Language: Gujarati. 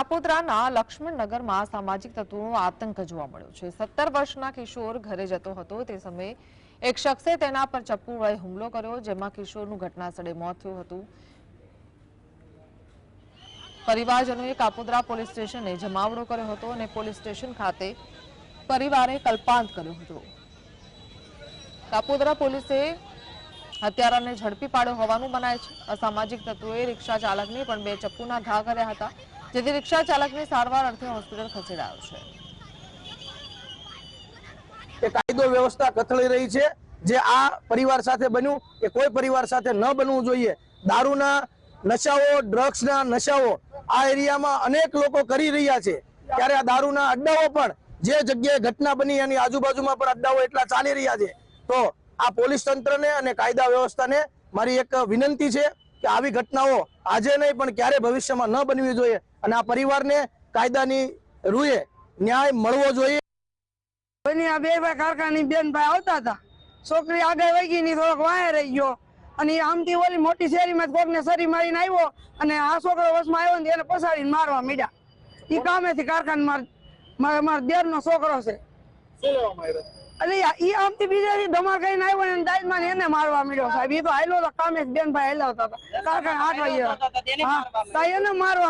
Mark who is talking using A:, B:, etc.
A: કાપોદ્રાના લક્ષ્મણનગરમાં સામાજિક તત્વોનો આતંક જોવા મળ્યો છે. સત્તર વર્ષના કિશોર ઘરે જતો હતો. તે સમયે એક શખ્સે તેના પર ચપ્પુ વડે હુમલો કર્યો, જેમાં કિશોરનું ઘટનાસ્થળે મોત થયું હતું. પરિવારજનોએ કાપોદરા પોલીસ સ્ટેશને જમાવડો કર્યો હતો અને પોલીસ સ્ટેશન ખાતે પરિવારે કલ્પાંત કર્યો હતો. કાપોદરા પોલીસે હત્યારાને ઝડપી પાડ્યો હોવાનું મનાય છે. અસામાજિક તત્વોએ રિક્ષા ચાલકને પણ બે ચપ્પુના ઘા કર્યા હતા. જેથી રિક્ષા ચાલકને સારવાર અર્થે હોસ્પિટલ ખસેડાયો છે.
B: કાયદો વ્યવસ્થા કથળી રહી છે. જે આ પરિવાર સાથે બન્યું એ કોઈ પરિવાર સાથે ન બનવું જોઈએ. દારૂના નશાઓ, ડ્રગ્સના નશાઓ આ એરિયામાં અનેક લોકો કરી રહ્યા છે. ત્યારે આ દારૂના અડ્ડાઓ પણ જે જગ્યાએ ઘટના બની એની આજુબાજુમાં પણ અડ્ડાઓ એટલા ચાલી રહ્યા છે. તો આ પોલીસ તંત્રને અને કાયદા વ્યવસ્થાને મારી એક વિનંતી છે કે આવી ઘટનાઓ આજે નહીં પણ ક્યારે ભવિષ્યમાં ન બનવી જોઈએ. અને આ પરિવારને કાયદાની રૂએ ન્યાય મળવો જોઈએ.
C: બની આ બે ભાઈ કારખાની બેન ભાઈ આવતા હતા. છોકરી આગળ વહી ગઈ ની થોડોક વાંહે રહી ગયો. અને આમથી ઓલી મોટી શેરીમાં કોક ને સરી મારીને આવ્યો અને આ છોકરો વસમાં આવ્યો ને એને પસાડીને મારવા મીડા એ કામેથી કારખાને માર મારા મારા દેર નો છોકરો છે. અને ઈ આમથી બીજાથી ધમાલ કરીને આવ્યો ને દાજમાં એને મારવા મળ્યો સાહેબ. એ તો હાલ્યો તો કામે બેન ભાઈ હાલ્યા હતા. કારખાને આઠ વાગે હા એને મારવા